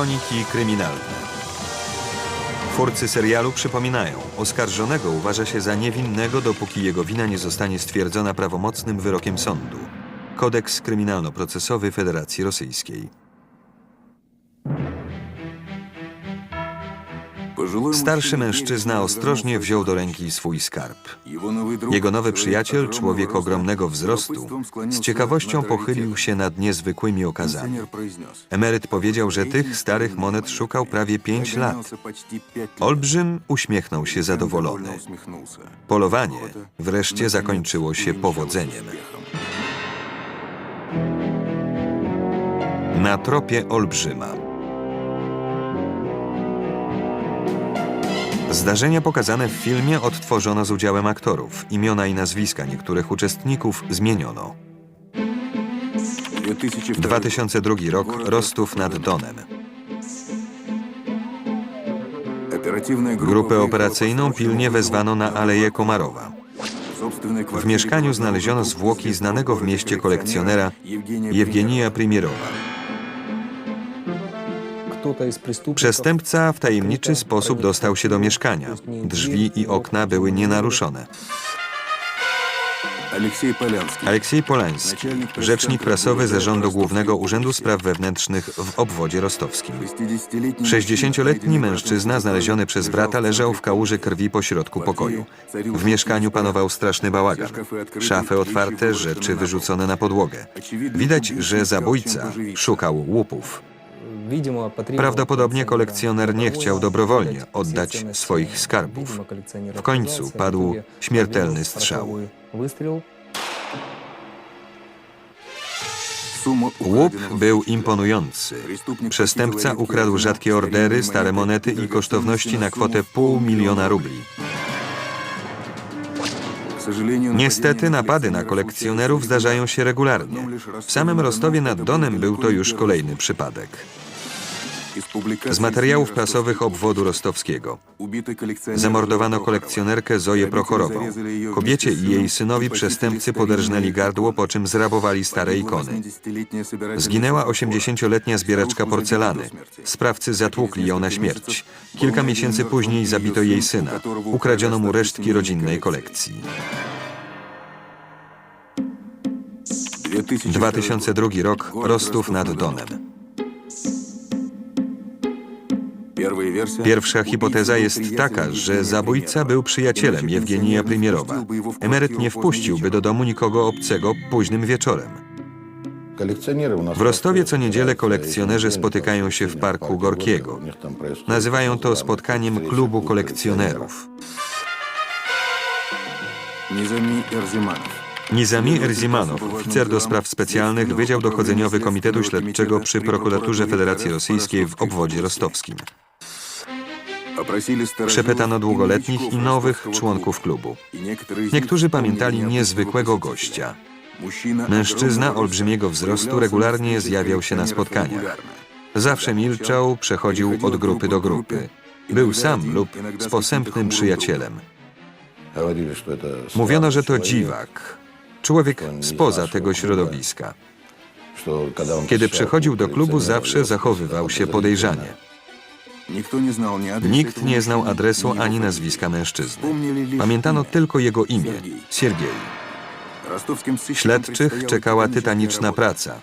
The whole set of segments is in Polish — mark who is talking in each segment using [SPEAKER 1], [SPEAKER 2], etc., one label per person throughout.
[SPEAKER 1] Kroniki kryminalne. Twórcy serialu przypominają, oskarżonego uważa się za niewinnego, dopóki jego wina nie zostanie stwierdzona prawomocnym wyrokiem sądu. Kodeks kryminalno-procesowy Federacji Rosyjskiej. Starszy mężczyzna ostrożnie wziął do ręki swój skarb. Jego nowy przyjaciel, człowiek ogromnego wzrostu, z ciekawością pochylił się nad niezwykłymi okazami. Emeryt powiedział, że tych starych monet szukał prawie pięć lat. Olbrzym uśmiechnął się zadowolony. Polowanie wreszcie zakończyło się powodzeniem. Na tropie Olbrzyma. Zdarzenia pokazane w filmie odtworzono z udziałem aktorów. Imiona i nazwiska niektórych uczestników zmieniono. 2002 rok, Rostów nad Donem. Grupę operacyjną pilnie wezwano na Aleję Komarowa. W mieszkaniu znaleziono zwłoki znanego w mieście kolekcjonera Jewgenija Primierowa. Przestępca w tajemniczy sposób dostał się do mieszkania. Drzwi i okna były nienaruszone. Aleksiej Polański, rzecznik prasowy Zarządu Głównego Urzędu Spraw Wewnętrznych w obwodzie rostowskim. 60-letni mężczyzna znaleziony przez brata leżał w kałuży krwi pośrodku pokoju. W mieszkaniu panował straszny bałagan. Szafy otwarte, rzeczy wyrzucone na podłogę. Widać, że zabójca szukał łupów. Prawdopodobnie kolekcjoner nie chciał dobrowolnie oddać swoich skarbów. W końcu padł śmiertelny strzał. Łup był imponujący. Przestępca ukradł rzadkie ordery, stare monety i kosztowności na kwotę pół miliona rubli. Niestety napady na kolekcjonerów zdarzają się regularnie. W samym Rostowie nad Donem był to już kolejny przypadek. Z materiałów prasowych obwodu rostowskiego. Zamordowano kolekcjonerkę Zoję Prochorową. Kobiecie i jej synowi przestępcy poderżnęli gardło, po czym zrabowali stare ikony. Zginęła 80-letnia zbieraczka porcelany. Sprawcy zatłukli ją na śmierć. Kilka miesięcy później zabito jej syna. Ukradziono mu resztki rodzinnej kolekcji. 2002 rok, Rostów nad Donem. Pierwsza hipoteza jest taka, że zabójca był przyjacielem Jewgenija Primierowa. Emeryt nie wpuściłby do domu nikogo obcego późnym wieczorem. W Rostowie co niedzielę kolekcjonerzy spotykają się w Parku Gorkiego. Nazywają to spotkaniem klubu kolekcjonerów. Nizami Erzimanow, oficer do spraw specjalnych, Wydział Dochodzeniowy Komitetu Śledczego przy Prokuraturze Federacji Rosyjskiej w obwodzie rostowskim. Przepytano długoletnich i nowych członków klubu. Niektórzy pamiętali niezwykłego gościa. Mężczyzna olbrzymiego wzrostu regularnie zjawiał się na spotkaniach. Zawsze milczał, przechodził od grupy do grupy. Był sam lub z posępnym przyjacielem. Mówiono, że to dziwak, człowiek spoza tego środowiska. Kiedy przychodził do klubu, zawsze zachowywał się podejrzanie. Nikt nie znał adresu ani nazwiska mężczyzny. Pamiętano tylko jego imię Siergiej. Śledczych czekała tytaniczna praca.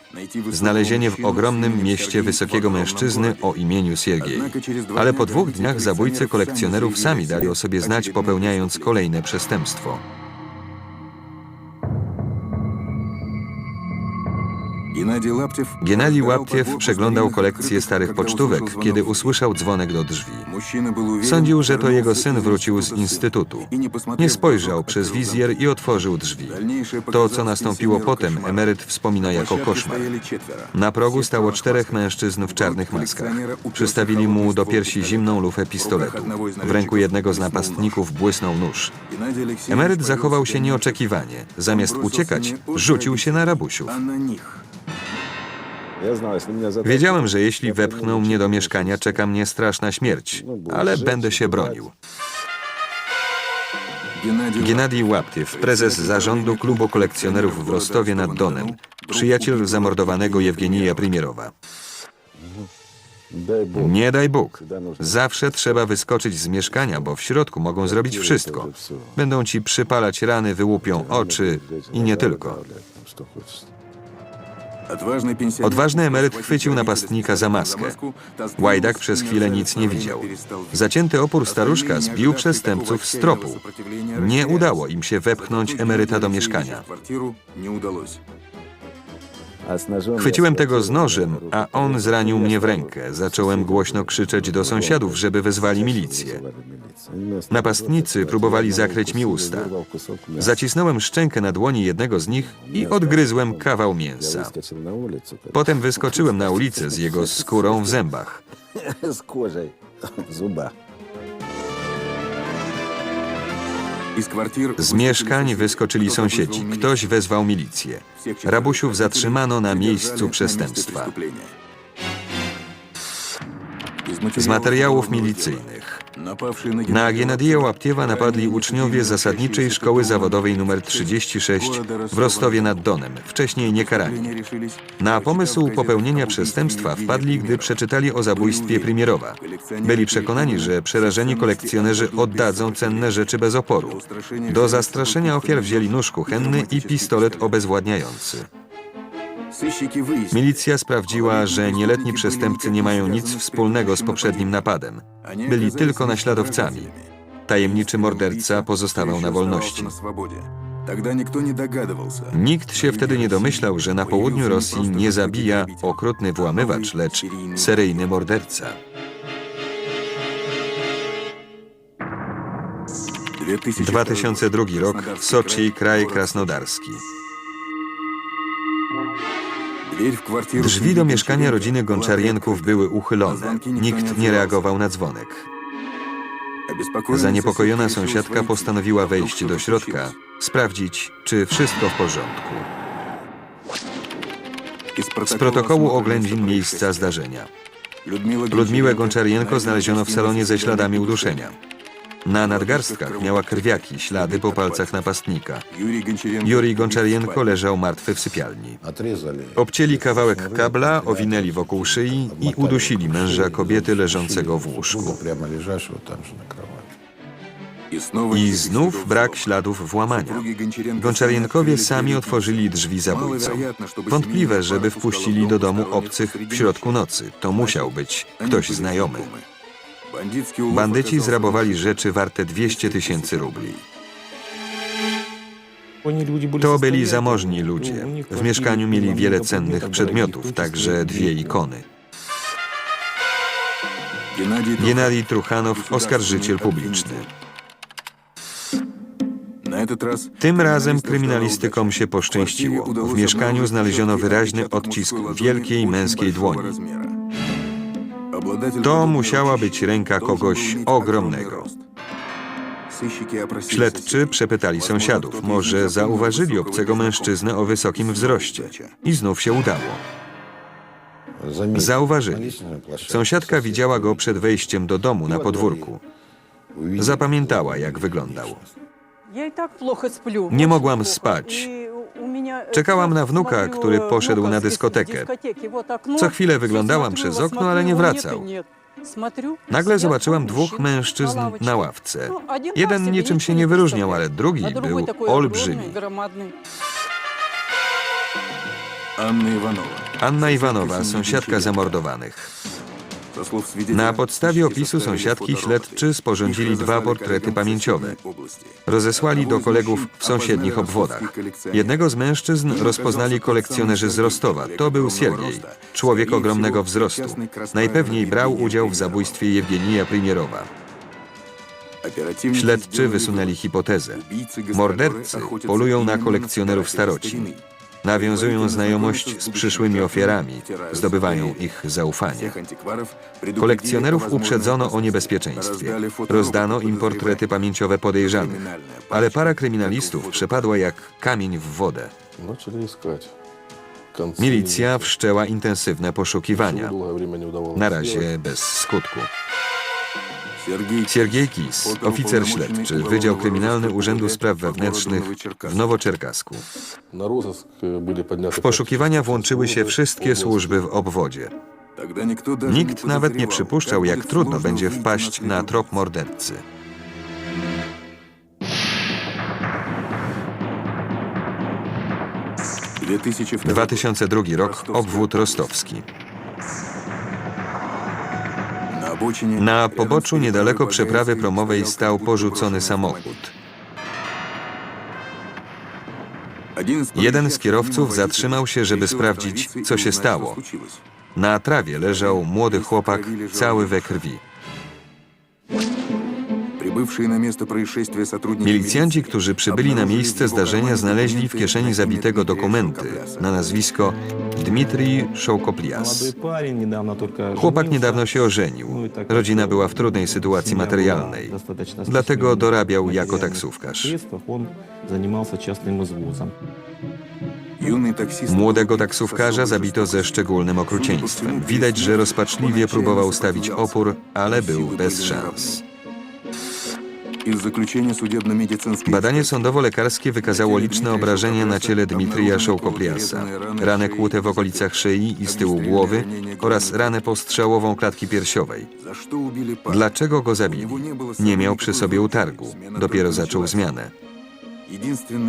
[SPEAKER 1] Znalezienie w ogromnym mieście wysokiego mężczyzny o imieniu Siergiej. Ale po dwóch dniach zabójcy kolekcjonerów sami dali o sobie znać, popełniając kolejne przestępstwo. Genadij Łaptiew przeglądał kolekcję starych pocztówek, kiedy usłyszał dzwonek do drzwi. Sądził, że to jego syn wrócił z instytutu. Nie spojrzał przez wizjer i otworzył drzwi. To, co nastąpiło potem, emeryt wspomina jako koszmar. Na progu stało czterech mężczyzn w czarnych maskach. Przystawili mu do piersi zimną lufę pistoletu. W ręku jednego z napastników błysnął nóż. Emeryt zachował się nieoczekiwanie. Zamiast uciekać, rzucił się na rabusiów. Wiedziałem, że jeśli wepchną mnie do mieszkania, czeka mnie straszna śmierć, ale będę się bronił. Gennadij Łaptyw, prezes zarządu klubu kolekcjonerów w Rostowie nad Donem, przyjaciel zamordowanego Jewgenija Primierowa. Nie daj Bóg. Zawsze trzeba wyskoczyć z mieszkania, bo w środku mogą zrobić wszystko. Będą ci przypalać rany, wyłupią oczy i nie tylko. Odważny emeryt chwycił napastnika za maskę. Łajdak przez chwilę nic nie widział. Zacięty opór staruszka zbił przestępców z tropu. Nie udało im się wepchnąć emeryta do mieszkania. Chwyciłem tego z nożem, a on zranił mnie w rękę. Zacząłem głośno krzyczeć do sąsiadów, żeby wezwali milicję. Napastnicy próbowali zakryć mi usta. Zacisnąłem szczękę na dłoni jednego z nich i odgryzłem kawał mięsa. Potem wyskoczyłem na ulicę z jego skórą w zębach.
[SPEAKER 2] Z
[SPEAKER 1] mieszkań wyskoczyli sąsiedzi. Ktoś wezwał milicję. Rabusiów zatrzymano na miejscu przestępstwa. Z materiałów milicyjnych. Na Genadiję Łaptiewa napadli uczniowie zasadniczej szkoły zawodowej nr 36 w Rostowie nad Donem, wcześniej niekarani. Na pomysł popełnienia przestępstwa wpadli, gdy przeczytali o zabójstwie Primierowa. Byli przekonani, że przerażeni kolekcjonerzy oddadzą cenne rzeczy bez oporu. Do zastraszenia ofiar wzięli nóż kuchenny i pistolet obezwładniający. Milicja sprawdziła, że nieletni przestępcy nie mają nic wspólnego z poprzednim napadem. Byli tylko naśladowcami. Tajemniczy morderca pozostawał na wolności. Nikt się wtedy nie domyślał, że na południu Rosji nie zabija okrutny włamywacz, lecz seryjny morderca. 2002 rok, Soczi, kraj krasnodarski. Drzwi do mieszkania rodziny Gonczarienków były uchylone. Nikt nie reagował na dzwonek. Zaniepokojona sąsiadka postanowiła wejść do środka, sprawdzić, czy wszystko w porządku. Z protokołu oględzin miejsca zdarzenia. Ludmiłę Gonczarienko znaleziono w salonie ze śladami uduszenia. Na nadgarstkach miała krwiaki, ślady po palcach napastnika. Jurij Gonczarienko leżał martwy w sypialni. Obcięli kawałek kabla, owinęli wokół szyi i udusili męża kobiety leżącego w łóżku. I znów brak śladów włamania. Gonczarienkowie sami otworzyli drzwi zabójcom. Wątpliwe, żeby wpuścili do domu obcych w środku nocy. To musiał być ktoś znajomy. Bandyci zrabowali rzeczy warte 200 tysięcy rubli. To byli zamożni ludzie. W mieszkaniu mieli wiele cennych przedmiotów, także dwie ikony. Genadij Truchanow, oskarżyciel publiczny. Tym razem kryminalistykom się poszczęściło. W mieszkaniu znaleziono wyraźny odcisk wielkiej męskiej dłoni. To musiała być ręka kogoś ogromnego. Śledczy przepytali sąsiadów. Może zauważyli obcego mężczyznę o wysokim wzroście. I znów się udało. Zauważyli. Sąsiadka widziała go przed wejściem do domu na podwórku. Zapamiętała, jak wyglądał.
[SPEAKER 3] Nie mogłam spać
[SPEAKER 1] Czekałam
[SPEAKER 3] Czekałam
[SPEAKER 1] na wnuka, który
[SPEAKER 3] który
[SPEAKER 1] poszedł na dyskotekę.
[SPEAKER 3] dyskotekę.
[SPEAKER 1] Co chwilę wyglądałam przez okno, ale nie wracał. Nagle zobaczyłam dwóch mężczyzn na ławce. Jeden niczym się nie wyróżniał, ale drugi był olbrzymi. Anna Iwanowa, sąsiadka zamordowanych. Na podstawie opisu sąsiadki śledczy sporządzili dwa portrety pamięciowe. Rozesłali do kolegów w sąsiednich obwodach. Jednego z mężczyzn rozpoznali kolekcjonerzy z Rostowa. To był Siergiej, człowiek ogromnego wzrostu. Najpewniej brał udział w zabójstwie Jewgenija Primierowa. Śledczy wysunęli hipotezę. Mordercy polują na kolekcjonerów starocin. Nawiązują znajomość z przyszłymi ofiarami, zdobywają ich zaufanie. Kolekcjonerów uprzedzono o niebezpieczeństwie. Rozdano im portrety pamięciowe podejrzanych, ale para kryminalistów przepadła jak kamień w wodę. Milicja wszczęła intensywne poszukiwania. Na razie bez skutku. Siergiej Kis, oficer śledczy, Wydział Kryminalny Urzędu Spraw Wewnętrznych w Nowoczerkasku. W poszukiwania włączyły się wszystkie służby w obwodzie. Nikt nawet nie przypuszczał, jak trudno będzie wpaść na trop mordercy.
[SPEAKER 2] W
[SPEAKER 1] 2002 rok obwód rostowski. Na poboczu niedaleko przeprawy promowej stał porzucony samochód. Jeden z kierowców zatrzymał się, żeby sprawdzić, co się stało. Na trawie leżał młody chłopak, cały we krwi. Milicjanci, którzy przybyli na miejsce zdarzenia, znaleźli w kieszeni zabitego dokumenty na nazwisko Dmitrij Szołkoplias. Chłopak niedawno się ożenił. Rodzina była w trudnej sytuacji materialnej. Dlatego dorabiał jako taksówkarz. Młodego taksówkarza zabito ze szczególnym okrucieństwem. Widać, że rozpaczliwie próbował stawić opór, ale był bez szans. Badanie sądowo-lekarskie wykazało liczne obrażenia na ciele Dmitrija Szołkopliasa, ranę kłute w okolicach szyi i z tyłu głowy oraz ranę postrzałową klatki piersiowej. Dlaczego go zabili? Nie miał przy sobie utargu. Dopiero zaczął zmianę.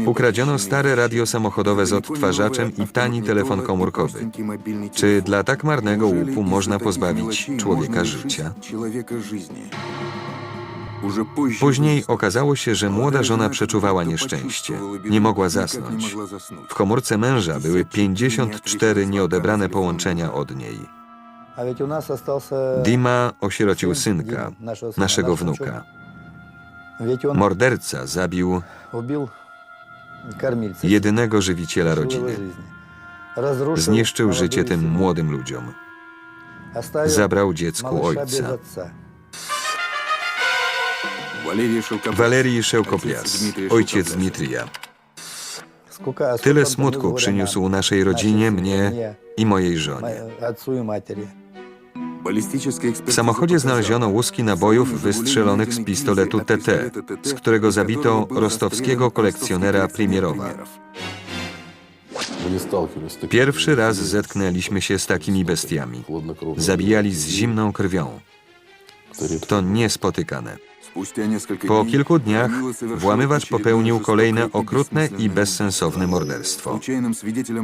[SPEAKER 1] Ukradziono stare radio samochodowe z odtwarzaczem i tani telefon komórkowy. Czy dla tak marnego łupu można pozbawić człowieka życia? Później okazało się, że młoda żona przeczuwała nieszczęście. Nie mogła zasnąć. W komórce męża były 54 nieodebrane połączenia od niej. Dima osierocił synka, naszego wnuka. Morderca zabił jedynego żywiciela rodziny. Zniszczył życie tym młodym ludziom. Zabrał dziecku ojca. Walerij Szełkoplias, ojciec Dmitrija. Tyle smutku przyniósł naszej rodzinie, mnie i mojej żonie. W samochodzie znaleziono łuski nabojów wystrzelonych z pistoletu TT, z którego zabito rostowskiego kolekcjonera Primierowa. Pierwszy raz zetknęliśmy się z takimi bestiami. Zabijali z zimną krwią. To niespotykane. Po kilku dniach włamywacz popełnił kolejne okrutne i bezsensowne morderstwo.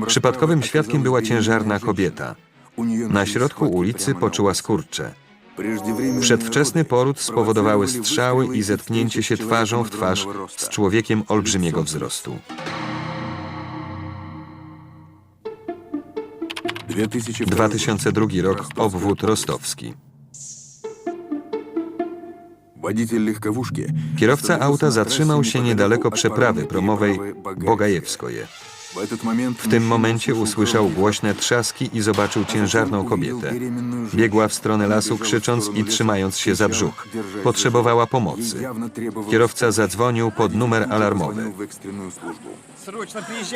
[SPEAKER 1] Przypadkowym świadkiem była ciężarna kobieta. Na środku ulicy poczuła skurcze. Przedwczesny poród spowodowały strzały i zetknięcie się twarzą w twarz z człowiekiem olbrzymiego wzrostu. 2002 rok, obwód rostowski. Kierowca auta zatrzymał się niedaleko przeprawy promowej Bogajewskoje. W tym momencie usłyszał głośne trzaski i zobaczył ciężarną kobietę. Biegła w stronę lasu, krzycząc i trzymając się za brzuch. Potrzebowała pomocy. Kierowca zadzwonił pod numer alarmowy.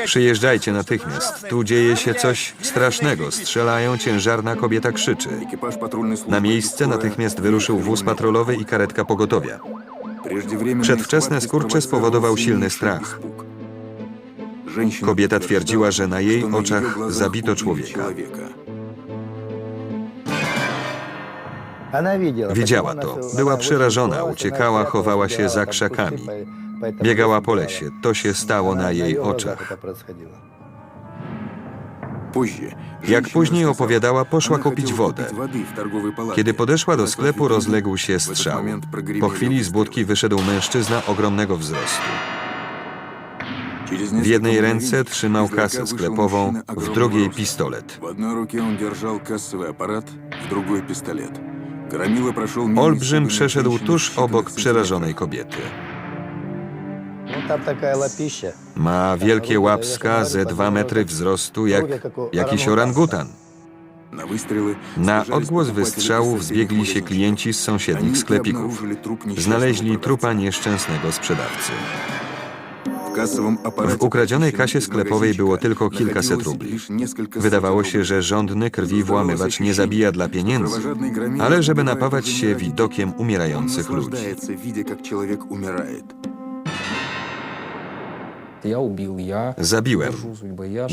[SPEAKER 1] Przyjeżdżajcie natychmiast. Tu dzieje się coś strasznego. Strzelają, ciężarna kobieta krzyczy. Na miejsce natychmiast wyruszył wóz patrolowy i karetka pogotowia. Przedwczesne skurcze spowodował silny strach. Kobieta twierdziła, że na jej oczach zabito człowieka. Widziała to. Była przerażona, uciekała, chowała się za krzakami. Biegała po lesie. To się stało na jej oczach. Jak później opowiadała, poszła kupić wodę. Kiedy podeszła do sklepu, rozległ się strzał. Po chwili z budki wyszedł mężczyzna ogromnego wzrostu. W jednej ręce trzymał kasę sklepową, w drugiej pistolet. Olbrzym przeszedł tuż obok przerażonej kobiety. Ma wielkie łapska ze dwa metry wzrostu, jak jakiś orangutan. Na odgłos wystrzałów zbiegli się klienci z sąsiednich sklepików. Znaleźli trupa nieszczęsnego sprzedawcy. W ukradzionej kasie sklepowej było tylko kilkaset rubli. Wydawało się, że żądny krwi włamywacz nie zabija dla pieniędzy, ale żeby napawać się widokiem umierających ludzi. Zabiłem.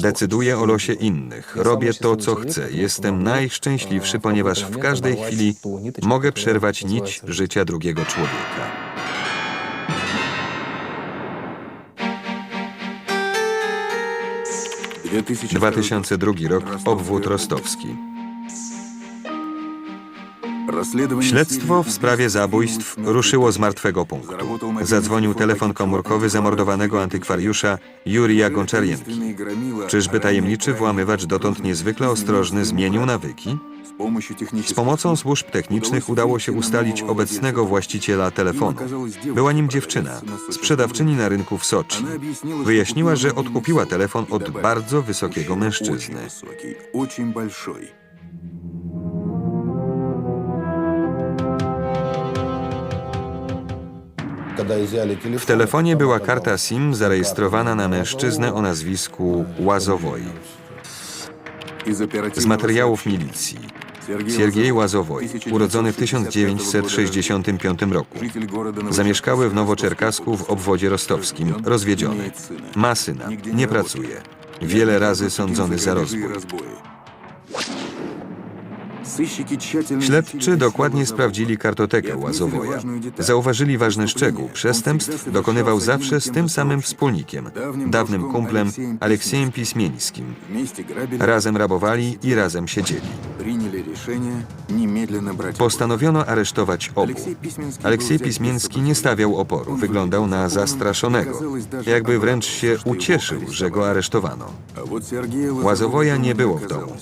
[SPEAKER 1] Decyduję o losie innych. Robię to, co chcę. Jestem najszczęśliwszy, ponieważ w każdej chwili mogę przerwać nić życia drugiego człowieka.
[SPEAKER 4] Dwa
[SPEAKER 1] tysiące drugi rok, obwód rostowski. Śledztwo w sprawie zabójstw ruszyło z martwego punktu. Zadzwonił telefon komórkowy zamordowanego antykwariusza Jurija Gonczarienki. Czyżby tajemniczy włamywacz dotąd niezwykle ostrożny zmienił nawyki? Z pomocą służb technicznych udało się ustalić obecnego właściciela telefonu. Była nim dziewczyna, sprzedawczyni na rynku w Soczi. Wyjaśniła, że odkupiła telefon od bardzo wysokiego mężczyzny. W telefonie była karta SIM zarejestrowana na mężczyznę o nazwisku Łazowoj. Z materiałów milicji. Siergiej Łazowoj, urodzony w 1965 roku. Zamieszkały w Nowoczerkasku w obwodzie rostowskim, rozwiedziony. Ma syna, nie pracuje. Wiele razy sądzony za rozbój. Śledczy dokładnie sprawdzili kartotekę Łazowoja. Zauważyli ważny szczegół. Przestępstw dokonywał zawsze z tym samym wspólnikiem, dawnym kumplem Aleksiejem Pismieńskim. Razem rabowali i razem siedzieli. Postanowiono aresztować obu. Aleksiej Pismiński nie stawiał oporu, wyglądał na zastraszonego, jakby wręcz się ucieszył, że go aresztowano. Łazowoja nie było w domu.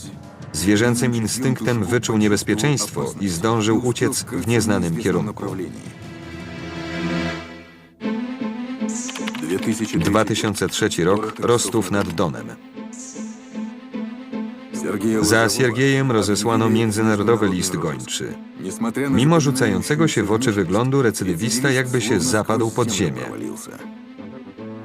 [SPEAKER 1] Zwierzęcym instynktem wyczuł niebezpieczeństwo i zdążył uciec w nieznanym kierunku. 2003 rok, Rostów nad Donem. Za Siergiejem rozesłano międzynarodowy list gończy. Mimo rzucającego się w oczy wyglądu, recydywista jakby się zapadł pod ziemię.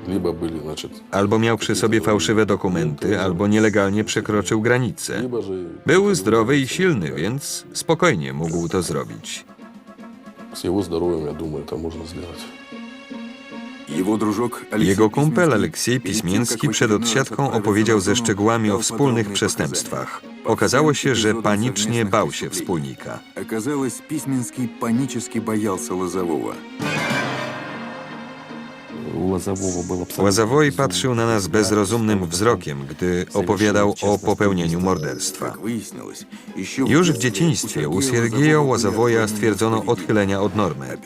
[SPEAKER 5] Либо были, значит,
[SPEAKER 1] Albo miał przy sobie fałszywe dokumenty, albo nielegalnie przekroczył granicę.
[SPEAKER 5] либо же
[SPEAKER 1] Był zdrowy i silny, więc spokojnie mógł to zrobić.
[SPEAKER 5] с его здоровьем, я думаю, это можно сделать.
[SPEAKER 1] Jego kumpel Aleksiej Pismiński przed odsiadką opowiedział ze szczegółami o wspólnych przestępstwach. Okazało się, że panicznie bał się wspólnika.
[SPEAKER 4] Оказалось, Письменский панически боялся Лозового.
[SPEAKER 6] У Лозового был абсолютно
[SPEAKER 1] Łazawoj patrzył na nas bezrozumnym wzrokiem, gdy opowiadał o popełnieniu morderstwa. Już w dzieciństwie u Siergieja Łazawoja stwierdzono odchylenia od normy.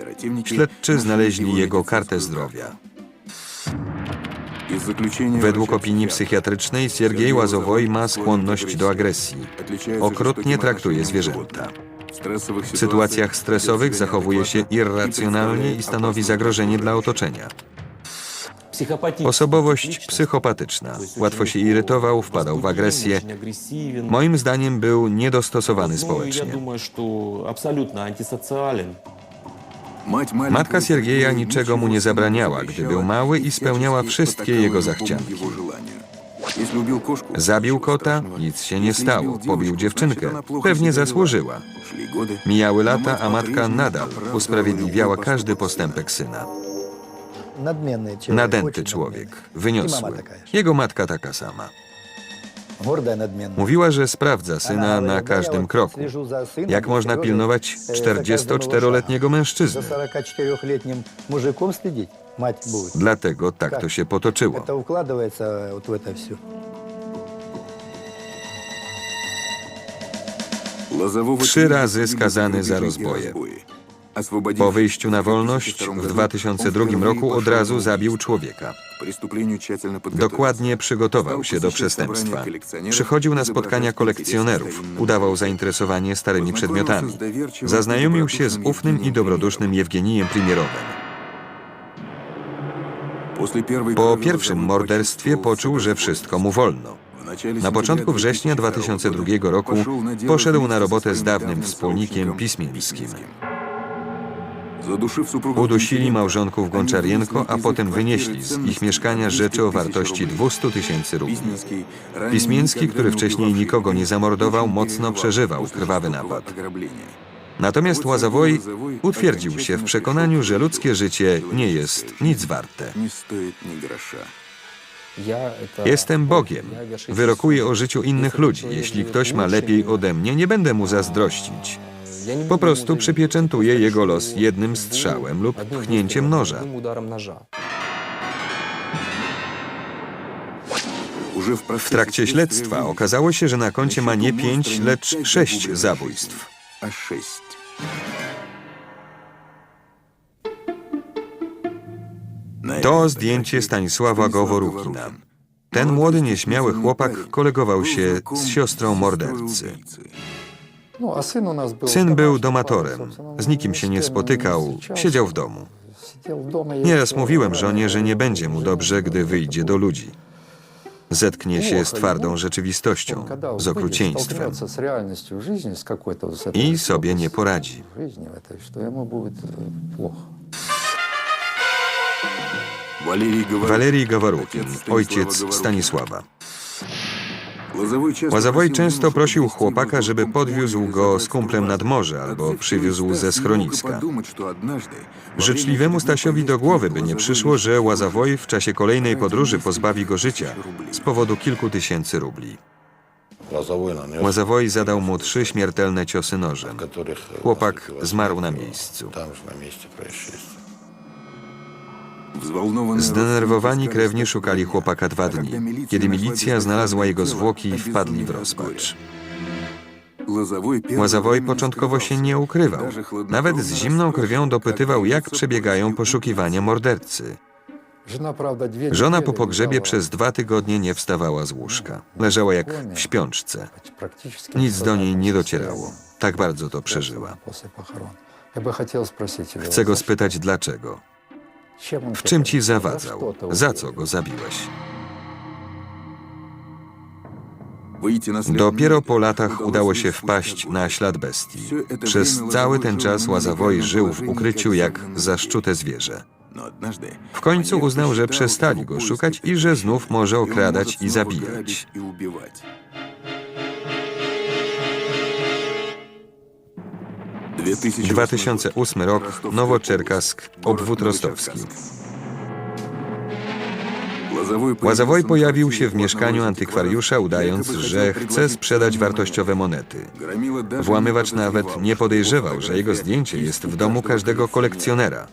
[SPEAKER 1] Śledczy znaleźli jego kartę zdrowia. Według opinii psychiatrycznej Siergiej Łazowoj ma skłonność do agresji. Okrutnie traktuje zwierzęta.
[SPEAKER 4] W
[SPEAKER 1] sytuacjach stresowych zachowuje się irracjonalnie i stanowi zagrożenie dla otoczenia. Osobowość psychopatyczna. Łatwo się irytował, wpadał w agresję. Moim zdaniem był niedostosowany społecznie. Matka Siergieja niczego mu nie zabraniała, gdy był mały i spełniała wszystkie jego zachcianki. Zabił kota, nic się nie stało. Pobił dziewczynkę, pewnie zasłużyła. Mijały lata, a matka nadal usprawiedliwiała każdy postępek syna. Nadęty człowiek, wyniosły. Jego matka taka sama. Mówiła, że sprawdza syna na każdym kroku. Jak można pilnować 44-letniego mężczyzny? Dlatego tak, tak to się potoczyło. Trzy razy skazany za rozboje. Po wyjściu na wolność w 2002 roku od razu zabił człowieka. Dokładnie przygotował się do przestępstwa. Przychodził na spotkania kolekcjonerów, udawał zainteresowanie starymi przedmiotami. Zaznajomił się z ufnym i dobrodusznym Jewgenijem Primierowem. Po pierwszym morderstwie poczuł, że wszystko mu wolno. Na początku września 2002 roku poszedł na robotę z dawnym wspólnikiem Pismińskim. Udusili małżonków Gonczarienko, a potem wynieśli z ich mieszkania rzeczy o wartości 200 tysięcy rubli. Pismiński, który wcześniej nikogo nie zamordował, mocno przeżywał krwawy napad. Natomiast Łazowoj utwierdził się w przekonaniu, że ludzkie życie nie jest nic warte. Jestem Bogiem. Wyrokuję o życiu innych ludzi. Jeśli ktoś ma lepiej ode mnie, nie będę mu zazdrościć. Po prostu
[SPEAKER 7] przypieczętuje
[SPEAKER 1] jego los jednym strzałem lub pchnięciem noża. W trakcie śledztwa okazało się, że na koncie ma nie pięć, lecz sześć zabójstw. To zdjęcie Stanisława Goworukina. Ten młody, nieśmiały chłopak kolegował się z siostrą mordercy. Syn był domatorem, z nikim się nie spotykał, siedział w domu. Nieraz mówiłem żonie, że nie będzie mu dobrze, gdy wyjdzie do ludzi. Zetknie się z twardą rzeczywistością, z okrucieństwem i sobie nie poradzi. Walerii
[SPEAKER 4] Gawarukin,
[SPEAKER 1] ojciec Stanisława. Łazawoj często prosił chłopaka, żeby podwiózł go z kumplem nad morze albo przywiózł ze schroniska. Życzliwemu Stasiowi do głowy by nie przyszło, że Łazawoj w czasie kolejnej podróży pozbawi go życia z powodu kilku tysięcy rubli. Łazawoj zadał mu trzy śmiertelne ciosy nożem. Chłopak zmarł na miejscu. Zdenerwowani krewni szukali chłopaka dwa dni. Kiedy milicja znalazła jego zwłoki, wpadli w rozpacz. Łazawoj początkowo się nie ukrywał. Nawet z zimną krwią dopytywał, jak przebiegają poszukiwania mordercy. Żona po pogrzebie przez dwa tygodnie nie wstawała z łóżka. Leżała jak w śpiączce. Nic do niej nie docierało. Tak bardzo to przeżyła. Chcę go spytać dlaczego. W czym ci zawadzał? Za co go zabiłeś? Dopiero po latach
[SPEAKER 4] udało się
[SPEAKER 1] wpaść na ślad bestii. Przez cały ten czas Łazawoj żył w ukryciu jak zaszczute zwierzę. W końcu uznał, że przestali go szukać i że znów może okradać i zabijać. 2008 rok, Nowoczerkask, obwód rostowski. Łazawoj pojawił się w mieszkaniu antykwariusza, udając, że chce sprzedać wartościowe monety. Włamywacz nawet nie podejrzewał, że jego zdjęcie jest w domu każdego kolekcjonera.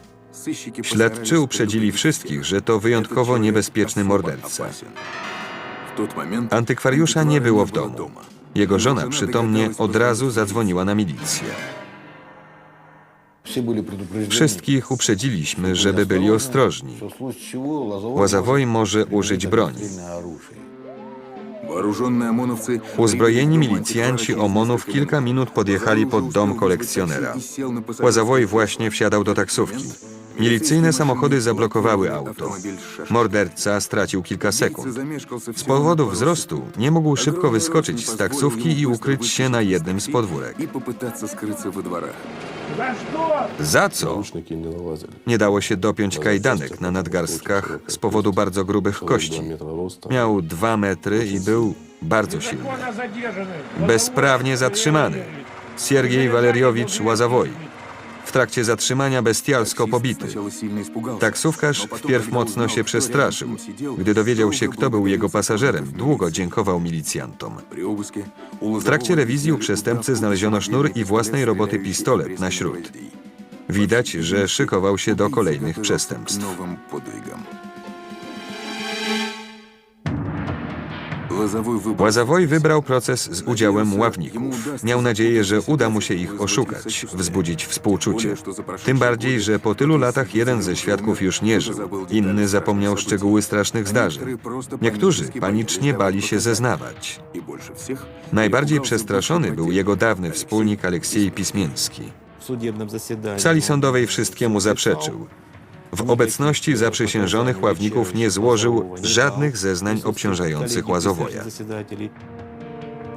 [SPEAKER 1] Śledczy uprzedzili wszystkich, że to wyjątkowo niebezpieczny morderca. Antykwariusza nie było w domu. Jego żona przytomnie od razu zadzwoniła na milicję. Wszystkich uprzedziliśmy, żeby byli ostrożni. Łazawoj może użyć broni. Uzbrojeni milicjanci OMONów kilka minut podjechali pod dom kolekcjonera. Łazawoj właśnie wsiadał do taksówki. Milicyjne samochody zablokowały auto. Morderca stracił kilka sekund. Z powodu wzrostu nie mógł szybko wyskoczyć z taksówki i ukryć się na jednym z podwórek. Za co? Nie dało się dopiąć kajdanek na nadgarstkach z powodu bardzo grubych kości. Miał dwa metry i był bardzo silny. Bezprawnie zatrzymany. Siergiej Waleriowicz Łazawoi w trakcie zatrzymania bestialsko pobity. Taksówkarz wpierw mocno się przestraszył. Gdy dowiedział się, kto był jego pasażerem, długo dziękował milicjantom. W trakcie rewizji u przestępcy znaleziono sznur i własnej roboty pistolet na śród. Widać, że szykował się do kolejnych przestępstw. Łazawoj wybrał proces z udziałem ławników. Miał nadzieję, że uda mu się ich oszukać, wzbudzić współczucie. Tym bardziej, że po tylu latach jeden ze świadków już nie żył, inny zapomniał szczegóły strasznych zdarzeń. Niektórzy panicznie bali się zeznawać. Najbardziej przestraszony był jego dawny wspólnik Aleksiej Pismienski. W sali sądowej wszystkiemu zaprzeczył W obecności zaprzysiężonych ławników nie złożył żadnych zeznań obciążających Łazowoja.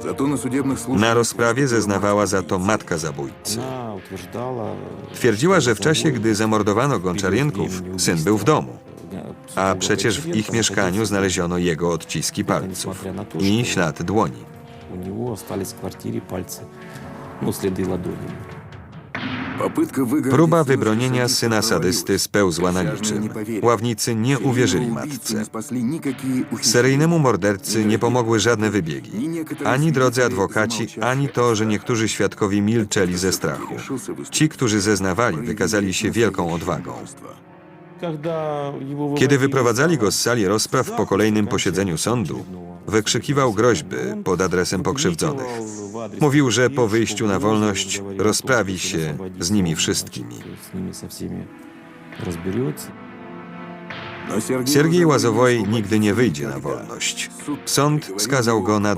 [SPEAKER 4] Зато на судебных слушаниях
[SPEAKER 1] Na rozprawie zeznawała za to matka zabójcy.
[SPEAKER 6] Она утверждала,
[SPEAKER 1] Twierdziła, że w czasie, gdy zamordowano Gonczarienków, syn był w domu, a przecież w ich mieszkaniu znaleziono jego odciski palców i ślad dłoni.
[SPEAKER 6] У него остались в квартире пальцы, ну, следы ладони.
[SPEAKER 1] Próba wybronienia syna sadysty spełzła na niczym. Ławnicy nie uwierzyli matce. Seryjnemu mordercy nie pomogły żadne wybiegi. Ani drodzy adwokaci, ani to, że niektórzy świadkowie milczeli ze strachu. Ci, którzy zeznawali, wykazali się wielką odwagą. Kiedy wyprowadzali go z sali rozpraw po kolejnym posiedzeniu sądu, wykrzykiwał groźby pod adresem pokrzywdzonych. Mówił, że po wyjściu na wolność rozprawi się z nimi wszystkimi. Siergiej Łazowoj nigdy nie wyjdzie na wolność. Sąd skazał go na